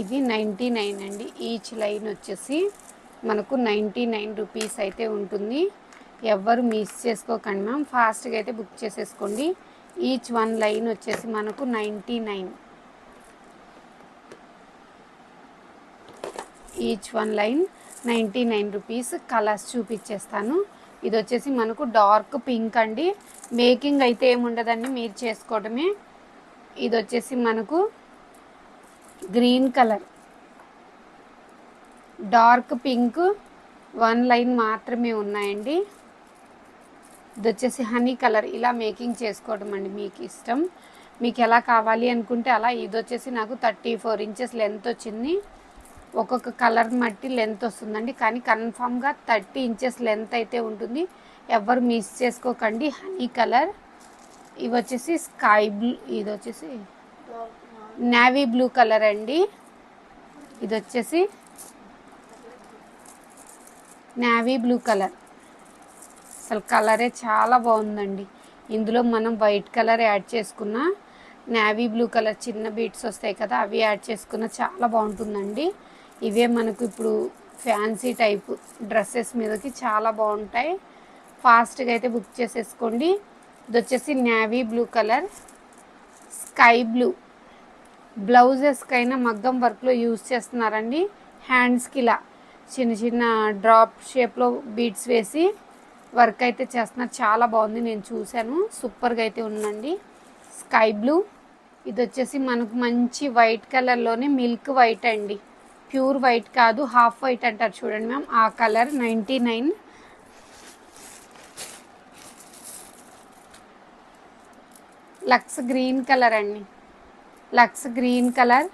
ఇది ninety nine అండి. Each line వచ్చేసి మనకు నైంటీ నైన్ రూపీస్ అయితే ఉంటుంది. ఎవ్వరు మిస్ చేసుకోకండి మ్యామ్. ఫాస్ట్గా అయితే బుక్ చేసేసుకోండి. ఈచ్ వన్ లైన్ వచ్చేసి మనకు ninety nine. Each one line ninety nine rupees colours చూపించేస్తాను ఇది వచ్చేసి మనకు డార్క్ పింక్ అండి. మేకింగ్ అయితే ఏముండదండి. మీరు చేసుకోవడమే. ఇది వచ్చేసి మనకు green colour. Dark pink one line మాత్రమే ఉన్నాయండి. ఇది వచ్చేసి హనీ కలర్. ఇలా మేకింగ్ చేసుకోవడం అండి మీకు ఇష్టం. మీకు ఎలా కావాలి అనుకుంటే అలా. ఇది వచ్చేసి నాకు థర్టీ ఫోర్ ఇంచెస్ లెంత్ వచ్చింది. ఒక్కొక్క కలర్ మట్టి లెంత్ వస్తుందండి. కానీ కన్ఫామ్గా థర్టీ ఇంచెస్ లెంత్ అయితే ఉంటుంది. ఎవరు మిస్ చేసుకోకండి. Honey colour. ఇవి వచ్చేసి స్కై బ్లూ ఇది వచ్చేసి నేవీ బ్లూ కలర్ అండి. ఇది వచ్చేసి నేవీ బ్లూ కలర్ అసలు కలరే చాలా బాగుందండి. ఇందులో మనం వైట్ కలర్ యాడ్ చేసుకున్న నేవీ బ్లూ కలర్ చిన్న బీట్స్ వస్తాయి కదా అవి యాడ్ చేసుకున్న చాలా బాగుంటుందండి. ఇవే మనకు ఇప్పుడు ఫ్యాన్సీ టైప్ డ్రెస్సెస్ మీదకి చాలా బాగుంటాయి. ఫాస్ట్గా అయితే బుక్ చేసేసుకోండి. ఇది వచ్చేసి navy blue colour sky blue. బ్లౌజెస్కైనా మగ్గం వర్క్లో యూజ్ చేస్తున్నారండి. హ్యాండ్స్కి ఇలా చిన్న చిన్న డ్రాప్ షేప్లో బీడ్స్ వేసి వర్క్ అయితే చేస్తున్నారు. చాలా బాగుంది. నేను చూశాను. సూపర్గా అయితే ఉందండి. Sky blue. ఇది వచ్చేసి మనకు మంచి వైట్ కలర్లోనే మిల్క్ వైట్ అండి. ప్యూర్ వైట్ కాదు హాఫ్ వైట్ అంటారు చూడండి మ్యామ్. ఆ colour ninety nine. Lux green colour అండి. Lux green colour.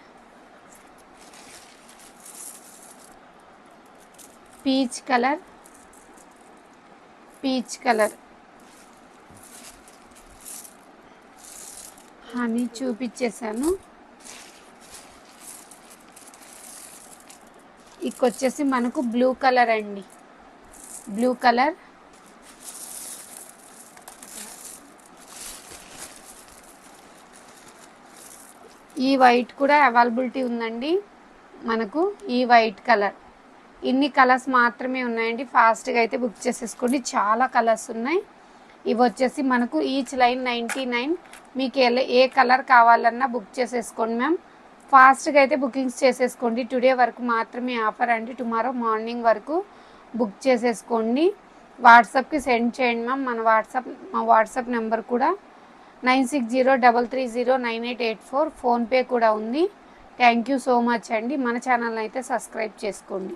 Peach colour. Peach colour. Honey చూపించేశాను ఇకొచ్చేసి మనకు బ్లూ కలర్ అండి. Blue colour. ఈ వైట్ కూడా అవైలబిలిటీ ఉందండి మనకు ఈ వైట్ కలర్. ఇన్ని కలర్స్ మాత్రమే ఉన్నాయండి. ఫాస్ట్గా అయితే బుక్ చేసేసుకోండి. చాలా కలర్స్ ఉన్నాయి. ఇవి వచ్చేసి మనకు ఈచ్ లైన్ నైంటీ నైన్. మీకు ఎలా ఏ కలర్ కావాలన్నా బుక్ చేసేసుకోండి మ్యామ్. ఫాస్ట్గా అయితే బుకింగ్స్ చేసేసుకోండి. టుడే వరకు మాత్రమే ఆఫర్ అండి. టుమారో మార్నింగ్ వరకు బుక్ చేసేసుకోండి. వాట్సాప్కి సెండ్ చేయండి మ్యామ్. మన వాట్సాప్ మా వాట్సాప్ నెంబర్ కూడా nine six zero double three zero nine eight eight four PhonePe కూడా ఉంది. థ్యాంక్ యూ సో మచ్ అండి. మన ఛానల్ అయితే సబ్స్క్రైబ్ చేసుకోండి.